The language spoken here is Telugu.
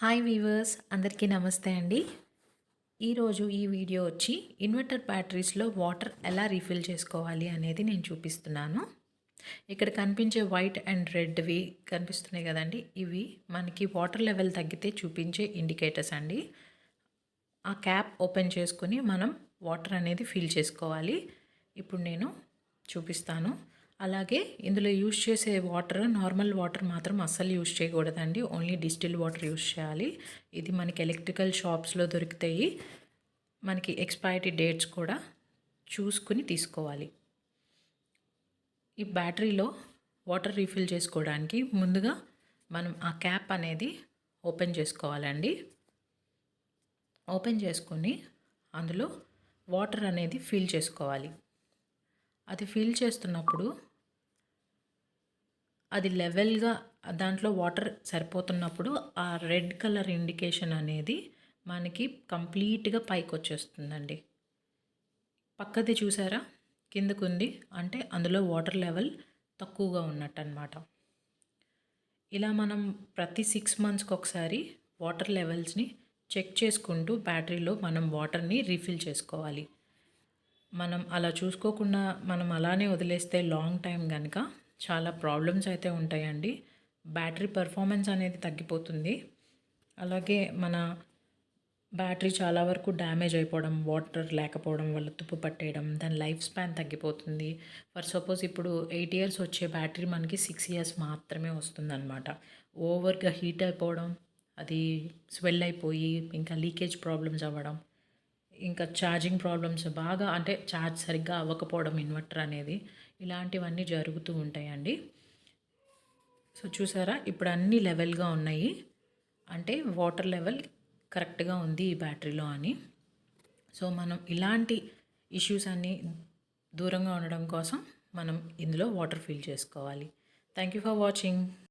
హాయ్ వీవర్స్ అందరికీ నమస్తే అండి. ఈరోజు ఈ వీడియో వచ్చి ఇన్వర్టర్ బ్యాటరీస్లో వాటర్ ఎలా రీఫిల్ చేసుకోవాలి అనేది నేను చూపిస్తున్నాను. ఇక్కడ కనిపించే వైట్ అండ్ రెడ్వి కనిపిస్తున్నాయి కదండి. ఇవి మనకి వాటర్ లెవెల్ తగ్గితే చూపించే ఇండికేటర్స్ అండి. ఆ క్యాప్ ఓపెన్ చేసుకుని మనం వాటర్ అనేది ఫిల్ చేసుకోవాలి. ఇప్పుడు నేను చూపిస్తాను. అలాగే ఇందులో యూజ్ చేసే వాటర్ నార్మల్ వాటర్ మాత్రం అస్సలు యూజ్ చేయకూడదండి. ఓన్లీ డిస్టిల్ వాటర్ యూజ్ చేయాలి. ఇది మనకి ఎలక్ట్రికల్ షాప్స్లో దొరుకుతాయి. మనకి ఎక్స్పైరీ డేట్స్ కూడా చూసుకుని తీసుకోవాలి. ఈ బ్యాటరీలో వాటర్ రీఫిల్ చేసుకోవడానికి ముందుగా మనం ఆ క్యాప్ అనేది ఓపెన్ చేసుకోవాలండి. ఓపెన్ చేసుకొని అందులో వాటర్ అనేది ఫిల్ చేసుకోవాలి. అది ఫిల్ చేస్తున్నప్పుడు అది లెవెల్గా దాంట్లో వాటర్ సరిపోతున్నప్పుడు ఆ రెడ్ కలర్ ఇండికేషన్ అనేది మనకి కంప్లీట్గా పైకి వచ్చేస్తుందండి పక్కది చూసారా? కిందకు ఉంది అంటే అందులో వాటర్ లెవెల్ తక్కువగా ఉన్నట్టు అనమాట ఇలా మనం ప్రతి సిక్స్ మంత్స్కి ఒకసారి వాటర్ లెవెల్స్ని చెక్ చేసుకుంటూ బ్యాటరీలో మనం వాటర్ని రీఫిల్ చేసుకోవాలి. మనం అలా చూసుకోకుండా మనం అలానే వదిలేస్తే లాంగ్ టైం కనుక చాలా ప్రాబ్లమ్స్ అయితే ఉంటాయండి. బ్యాటరీ పర్ఫార్మెన్స్ అనేది తగ్గిపోతుంది. అలాగే మన బ్యాటరీ చాలా వరకు డ్యామేజ్ అయిపోవడం వాటర్ లేకపోవడం వల్ల తుప్పు పట్టేయడం దాని లైఫ్ స్పాన్ తగ్గిపోతుంది. ఫర్ సపోజ్ ఇప్పుడు ఎయిట్ ఇయర్స్ వచ్చే బ్యాటరీ మనకి సిక్స్ ఇయర్స్ మాత్రమే వస్తుందన్నమాట. ఓవర్గా హీట్ అయిపోవడం అది స్వెల్ అయిపోయి ఇంకా లీకేజ్ ప్రాబ్లమ్స్ అవ్వడం ఇంకా ఛార్జింగ్ ప్రాబ్లమ్స్ బాగా అంటే ఛార్జ్ సరిగ్గా అవ్వకపోవడం ఇన్వర్టర్ అనేది ఇలాంటివన్నీ జరుగుతూ ఉంటాయండి. సో చూసారా? ఇప్పుడు అన్ని లెవెల్గా ఉన్నాయి. అంటే వాటర్ లెవెల్ కరెక్ట్గా ఉంది ఈ బ్యాటరీలో అని. సో మనం ఇలాంటి ఇష్యూస్ అన్నీ దూరంగా ఉండడం కోసం మనం ఇందులో వాటర్ ఫిల్ చేసుకోవాలి. Thank you for watching.